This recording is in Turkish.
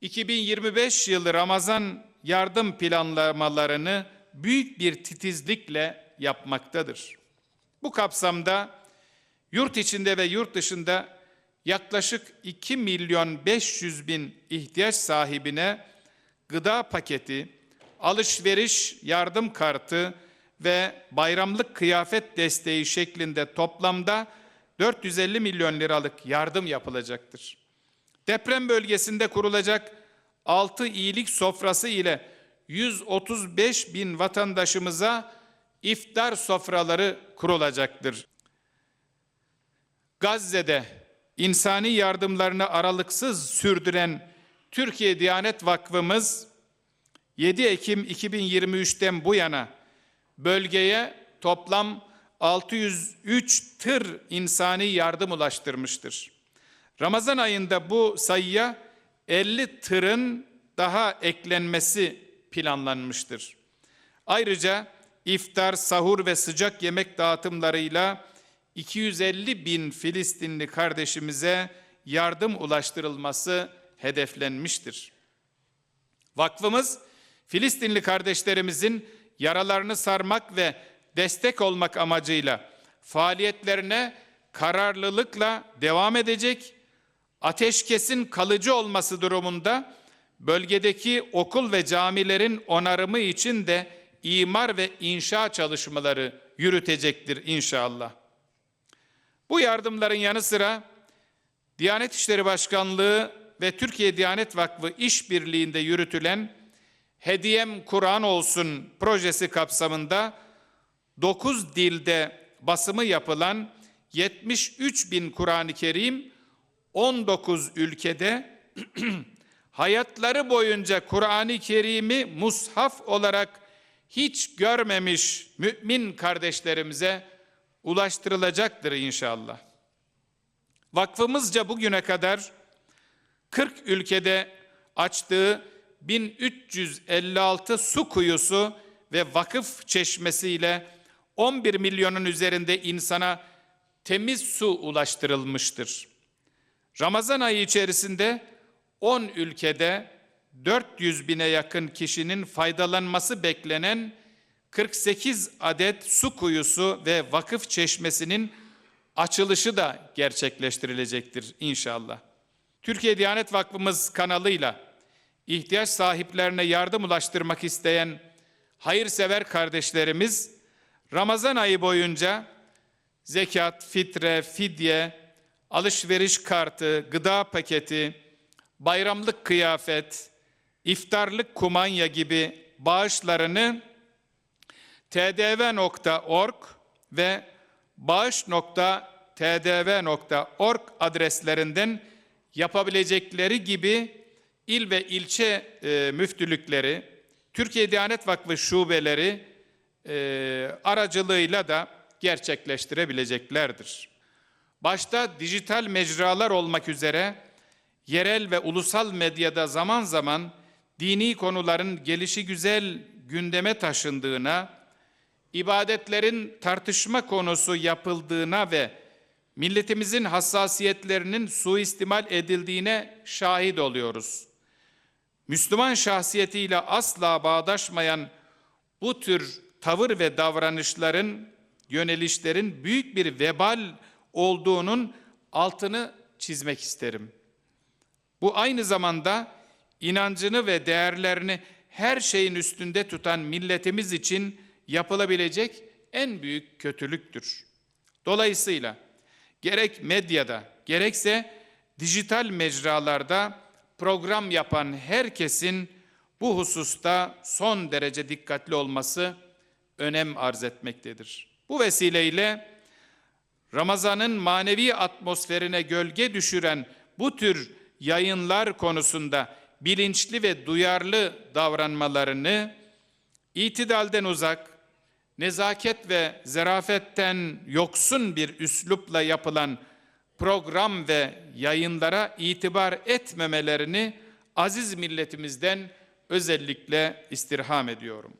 2025 yılı Ramazan yardım planlamalarını büyük bir titizlikle yapmaktadır. Bu kapsamda yurt içinde ve yurt dışında yaklaşık 2 milyon 500 bin ihtiyaç sahibine gıda paketi, alışveriş yardım kartı ve bayramlık kıyafet desteği şeklinde toplamda 450 milyon liralık yardım yapılacaktır. Deprem bölgesinde kurulacak 6 iyilik sofrası ile 135 bin vatandaşımıza iftar sofraları kurulacaktır. Gazze'de insani yardımlarını aralıksız sürdüren Türkiye Diyanet Vakfımız 7 Ekim 2023'ten bu yana bölgeye toplam 603 tır insani yardım ulaştırmıştır. Ramazan ayında bu sayıya 50 tırın daha eklenmesi planlanmıştır. Ayrıca iftar, sahur ve sıcak yemek dağıtımlarıyla 250 bin Filistinli kardeşimize yardım ulaştırılması hedeflenmiştir. Vakfımız Filistinli kardeşlerimizin yaralarını sarmak ve destek olmak amacıyla faaliyetlerine kararlılıkla devam edecek, ateşkesin kalıcı olması durumunda bölgedeki okul ve camilerin onarımı için de imar ve inşa çalışmaları yürütecektir inşallah. Bu yardımların yanı sıra Diyanet İşleri Başkanlığı ve Türkiye Diyanet Vakfı işbirliğinde yürütülen Hediyem Kur'an olsun projesi kapsamında 9 dilde basımı yapılan 73 bin Kur'an-ı Kerim 19 ülkede hayatları boyunca Kur'an-ı Kerim'i mushaf olarak hiç görmemiş mümin kardeşlerimize ulaştırılacaktır inşallah. Vakfımızca bugüne kadar 40 ülkede açtığı 1356 su kuyusu ve vakıf çeşmesiyle 11 milyonun üzerinde insana temiz su ulaştırılmıştır. Ramazan ayı içerisinde 10 ülkede 400 bine yakın kişinin faydalanması beklenen 48 adet su kuyusu ve vakıf çeşmesinin açılışı da gerçekleştirilecektir inşallah. Türkiye Diyanet Vakfımız kanalıyla ihtiyaç sahiplerine yardım ulaştırmak isteyen hayırsever kardeşlerimiz Ramazan ayı boyunca zekat, fitre, fidye, alışveriş kartı, gıda paketi, bayramlık kıyafet, iftarlık kumanya gibi bağışlarını tdv.org ve bağış.tdv.org adreslerinden yapabilecekleri gibi il ve ilçe e, müftülükleri, Türkiye Diyanet Vakfı şubeleri e, aracılığıyla da gerçekleştirebileceklerdir. Başta dijital mecralar olmak üzere yerel ve ulusal medyada zaman zaman dini konuların gelişi güzel gündeme taşındığına, ibadetlerin tartışma konusu yapıldığına ve milletimizin hassasiyetlerinin suistimal edildiğine şahit oluyoruz. Müslüman şahsiyetiyle asla bağdaşmayan bu tür tavır ve davranışların, yönelişlerin büyük bir vebal olduğunun altını çizmek isterim. Bu aynı zamanda inancını ve değerlerini her şeyin üstünde tutan milletimiz için yapılabilecek en büyük kötülüktür. Dolayısıyla gerek medyada gerekse dijital mecralarda program yapan herkesin bu hususta son derece dikkatli olması önem arz etmektedir. Bu vesileyle Ramazan'ın manevi atmosferine gölge düşüren bu tür yayınlar konusunda bilinçli ve duyarlı davranmalarını itidalden uzak, nezaket ve zerafetten yoksun bir üslupla yapılan program ve yayınlara itibar etmemelerini aziz milletimizden özellikle istirham ediyorum.